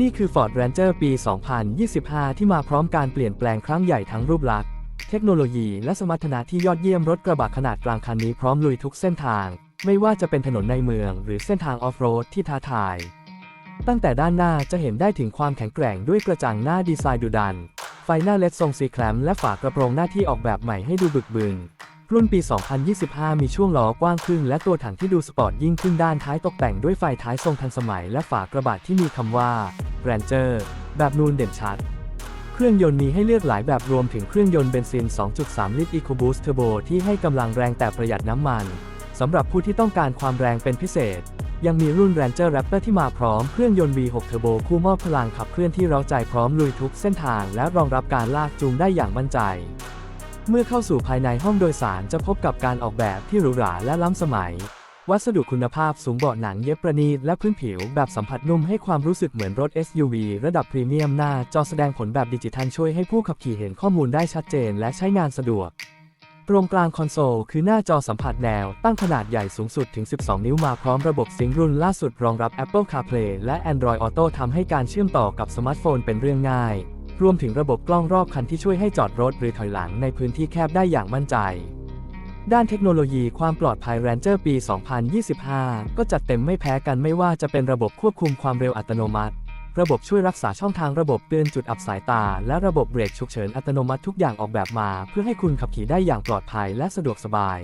นี่คือ Ford Ranger ปี 2025 ที่มาพร้อมการเปลี่ยนแปลงครั้งใหญ่ทั้งรูปลักษณ์ เทคโนโลยีและสมรรถนะที่ยอดเยี่ยมรถกระบะขนาดกลางคันนี้พร้อมลุยทุกเส้นทาง ไม่ว่าจะเป็นถนนในเมือง หรือเส้นทางออฟโรดที่ท้าทาย ตั้งแต่ด้านหน้าจะเห็นได้ถึงความแข็งแกร่งด้วยกระจังหน้าดีไซน์ดุดัน ไฟหน้าเลดทรงซีแคลมและฝากระโปรงหน้าที่ออกแบบใหม่ให้ดูบึกบึน รุ่นปี 2025 มีช่วงล้อกว้างขึ้น และตัวถังที่ดูสปอร์ตยิ่งขึ้นด้านท้ายตกแต่งด้วยไฟท้ายทรงทันสมัย และฝากระบะที่มีคำว่า Ranger แบบนูนเด่นชัด เครื่องยนต์มีให้เลือกหลายแบบรวมถึงเครื่องยนต์เบนซิน 2.3 ลิตร EcoBoost Turbo ที่ให้กำลังแรงแต่ประหยัดน้ำมันสำหรับผู้ที่ต้องการความแรงเป็นพิเศษ ยังมีรุ่น Ranger Raptor ที่มาพร้อมเครื่องยนต์ V6 Turbo คู่มอบพลังขับเคลื่อนที่เร้าใจพร้อมลุยทุกเส้นทาง และรองรับการลากจูงได้อย่างมั่นใจ เมื่อเข้าสู่ภายในห้องโดยสารจะพบกับการออกแบบที่หรูหราและล้ำสมัย วัสดุคุณภาพสูงเบาะหนังเย็บประณีตและพื้นผิวแบบสัมผัสนุ่มให้ความรู้สึกเหมือนรถ SUV ระดับพรีเมียมหน้าจอแสดงผลแบบดิจิทัลช่วยให้ผู้ขับขี่เห็นข้อมูลได้ชัดเจนและใช้งานสะดวกตรงกลางคอนโซลคือหน้าจอสัมผัสแนว ตั้งขนาดใหญ่สูงสุดถึง 12 นิ้วมาพร้อมระบบซิงค์รุ่นล่าสุดรองรับ Apple CarPlay และ Android Auto ทำให้การเชื่อมต่อกับสมาร์ทโฟนเป็นเรื่องง่าย รวมถึงระบบกล้องรอบคันที่ช่วยให้จอดรถหรือถอยหลังในพื้นที่แคบได้อย่างมั่นใจ ด้านเทคโนโลยีความปลอดภัย Ranger ปี 2025 ก็จัดเต็มไม่แพ้กันไม่ว่าจะเป็นระบบควบคุมความเร็วอัตโนมัติ ระบบช่วยรักษาช่องทางระบบเตือนจุดอับสายตา และระบบเบรกฉุกเฉินอัตโนมัติทุกอย่างออกแบบมา เพื่อให้คุณขับขี่ได้อย่างปลอดภัยและสะดวกสบาย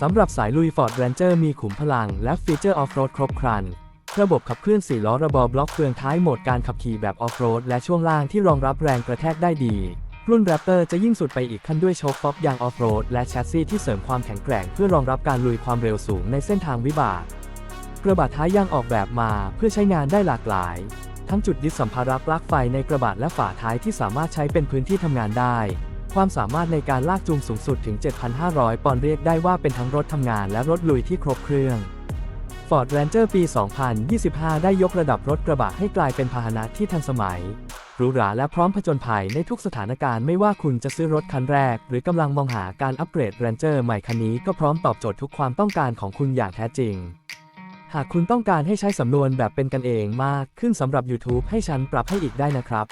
สำหรับสายลุย Ford Ranger มีขุมพลังและฟีเจอร์ออฟโรดครบครัน ระบบขับเคลื่อน4ล้อระบอบล็อกเฟืองท้ายโหมดการขับขี่แบบออฟโรดและช่วงล่างที่รองรับแรงกระแทกได้ดี รุ่น Raptor จะยิ่งสุดไปอีกขั้นด้วยโชคฟ็อกยางออฟโรดและแชสซีที่เสริมความแข็งแกร่งเพื่อรองรับการลุยความเร็วสูงในเส้นทางวิบากกระบะท้ายยางออกแบบมาเพื่อใช้งานได้หลากหลาย ทั้งจุดยึดสัมภาระปลั๊กไฟในกระบะและฝาท้ายที่สามารถใช้เป็นพื้นที่ทำงานได้ ความสามารถในการลากจูงสูงสุดถึง 7,500 ปอนด์เรียกได้ว่าเป็นทั้งรถทำงานและรถลุยที่ครบเครื่อง Ford Ranger ปี 2025 ได้ยกระดับรถกระบะให้กลายเป็นพาหนะที่ทันสมัยหรูหราและพร้อมผจญภัยในทุกสถานการณ์ไม่ว่าคุณจะซื้อรถคันแรก หรือกำลังมองหาการอัปเกรด Ranger ใหม่คันนี้ก็พร้อมตอบโจทย์ทุกความต้องการของคุณอย่างแท้จริง หากคุณต้องการให้ใช้สำนวนแบบเป็นกันเองมากขึ้นสำหรับ YouTube ให้ฉันปรับให้อีกได้นะครับ